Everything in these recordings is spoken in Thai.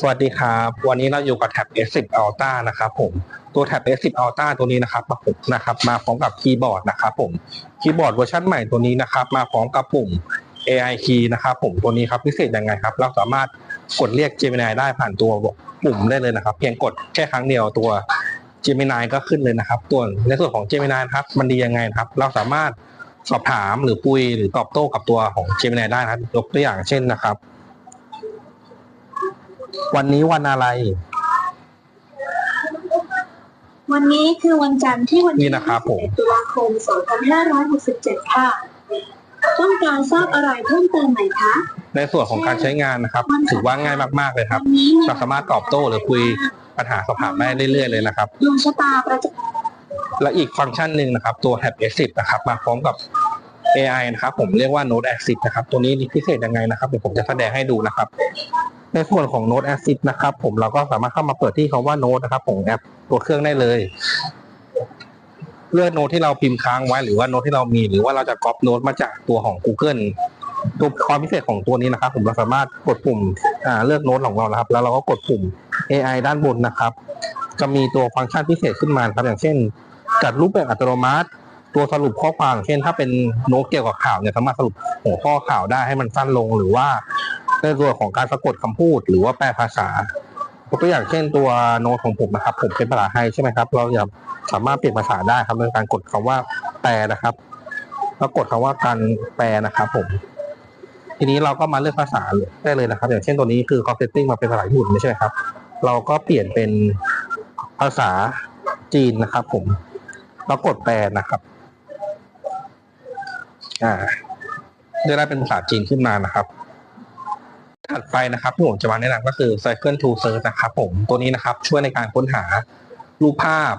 สวัสดีครับ วันนี้เราอยู่กับแท็บ S10 Ultra นะครับผมตัวแท็บ S10 Ultra ตัวนี้นะครับมาผมนะครับมาพร้อมกับคีย์บอร์ดนะครับผมคีย์บอร์ดเวอร์ชันใหม่ตัวนี้นะครับมาพร้อมกับปุ่ม AI key นะครับผมตัวนี้ครับพิเศษยังไงครับ เราสามารถกดเรียก Gemini ได้ผ่านตัวปุ่มได้เลยนะครับ เพียงกดแค่ครั้งเดียวตัว Gemini ก็ขึ้นเลยนะครับตัวในส่วนของ Gemini ครับมันดียังไงครับ เราสามารถสอบถามหรือปุยหรือตอบโต้กับตัวของ Gemini ได้นะครับยกตัวอย่างเช่นนะครับ วันนี้วันอะไร วันนี้คือวันจันทร์ที่วันนี่ที่นะครับผม21ตุลาคม 2567 ค่ะ ต้องการทราบอะไรเพิ่มเติมไหมคะ ในส่วนของการใช้งานนะครับ ถือว่าง่ายมากๆเลยครับ วันนี้เราสามารถตอบโต้หรือคุยปัญหาสอบถามได้เรื่อยๆเลยนะครับ ดวงชะตาประจและอีกฟังก์ชันหนึ่งนะครับ ตัว Tab S10 นะครับ มาพร้อมกับ AI นะครับ ผมเรียกว่า Note Assist นะครับ ตัวนี้พิเศษยังไงนะครับเดี๋ยวผมจะแสดงให้ดูนะครับ ในส่วนของ Note Assist นะครับ ผมเราก็สามารถเข้ามาเปิดที่คำว่า Note นะครับของแอปตัวเครื่องได้เลย เลือกโน้ตที่เราพิมพ์ค้างไว้หรือว่าโน้ตที่เรามี หรือว่าเราจะก๊อปโน้ตมาจากตัวของ Google ตัวความพิเศษของตัวนี้นะครับ ผมเราสามารถกดปุ่มเลือกโน้ตของเรานะครับ แล้วเราก็กดปุ่ม AI ด้านบนนะครับ จะมีตัวฟังก์ชันพิเศษขึ้นมาครับ อย่างเช่น จัดรูปแบบอัตโนมัติ ตัวสรุปข้อความเช่น ถ้าเป็นโน้ตเกี่ยวกับข่าวเนี่ยสามารถสรุปหัวข้อข่าวได้ให้มันสั้นลง หรือว่า ในส่วนของการสะกดคำพูด หรือว่าแปลภาษาตัวอย่างเช่นตัวโน้ตของผมนะครับ ผมเป็นภาษาไทยใช่ไหมครับ เราจะสามารถเปลี่ยนภาษาได้ครับโดยการกดคำว่าแปลนะครับแล้วกดคำว่าการแปลนะครับ ผม ทีนี้เราก็มาเลือกภาษาได้เลยนะครับ อย่างเช่นตัวนี้คือ copy setting มาเป็นภาษาญี่ปุ่นไม่ใช่ไหมครับ เราก็เปลี่ยนเป็นภาษาจีนนะครับ ผมแล้วกดแปลนะครับ อ่าได้ได้เป็นภาษาจีนขึ้นมานะครับ ถัดไปนะครับที่ผมจะมาแนะนำก็คือ Cycle to Search นะครับผมตัวนี้นะครับช่วยในการค้นหารูปภาพ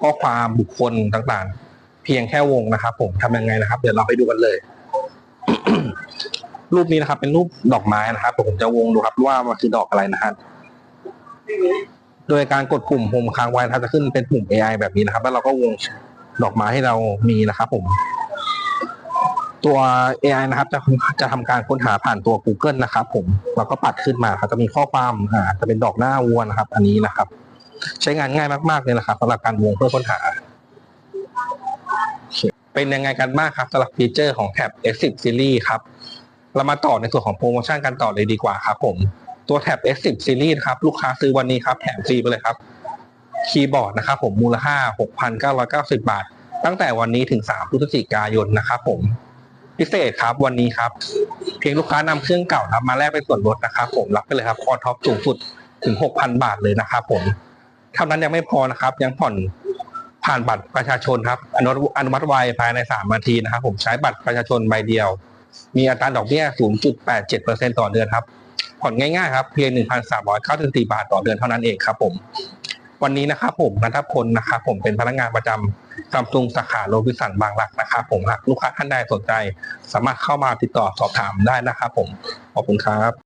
ข้อความบุคคลต่างๆ เพียงแค่วงนะครับผมทำยังไงนะครับ เดี๋ยวเราไปดูกันเลย รูปนี้นะครับ เป็นรูปดอกไม้นะครับ ผมจะวงดูครับว่ามันคือดอกอะไรนะครับโดยการกดปุ่มโฮมค้างไว้นะครับจะขึ้นเป็นปุ่ม AI แบบนี้นะครับ แล้วเราก็วงดอกไม้ให้เรามีนะครับ ผม ตัว AI นะครับ จะจะทำการค้นหาผ่านตัว Google นะครับ ผมเราก็ปัดขึ้นมาครับจะมีข้อความอ่าจะเป็นดอกหน้าวัวนะครับ อันนี้นะครับ ใช้งานง่ายมากๆเลยนะครับสำหรับการวงเพื่อค้นหา เป็นยังไงกันบ้างครับสำหรับฟีเจอร์ของแท็บ S10 Series ครับ เรามาต่อในส่วนของโปรโมชั่นกันต่อเลยดีกว่าครับ ผมตัวแท็บ S10 Series ครับ ลูกค้าซื้อวันนี้ครับแถมฟรีไปเลยครับคีย์บอร์ดนะครับผมมูลค่า 6,990 บาท ตั้งแต่วันนี้ถึง 3 พฤศจิกายนนะครับผม พิเศษครับวันนี้ครับ เพียงลูกค้านำเครื่องเก่าครับมาแลกเป็นส่วนลดนะครับ ผมรับไปเลยครับคอท็อปสูงสุดถึง 6,000 บาทเลยนะครับผมเท่านั้นยังไม่พอนะครับ ยังผ่อนผ่านบัตรประชาชนครับอนุอนุมัติไวภายใน 3 นาทีนะครับ ผมใช้บัตรประชาชนใบเดียว มีอัตราดอกเบี้ย 0.87%ต่อเดือนครับ ผ่อนง่ายๆครับ เพียง 1,394 บาทต่อเดือนเท่านั้นเองครับผม วันนี้นะครับผมนัทพลนะครับผมเป็นพนักงานประจำซัมซุงสาขาโรบิสันบางหลักนะครับผมหากลูกค้าท่านใดสนใจ สามารถเข้ามาติดต่อสอบถามได้นะครับผมขอบคุณครับ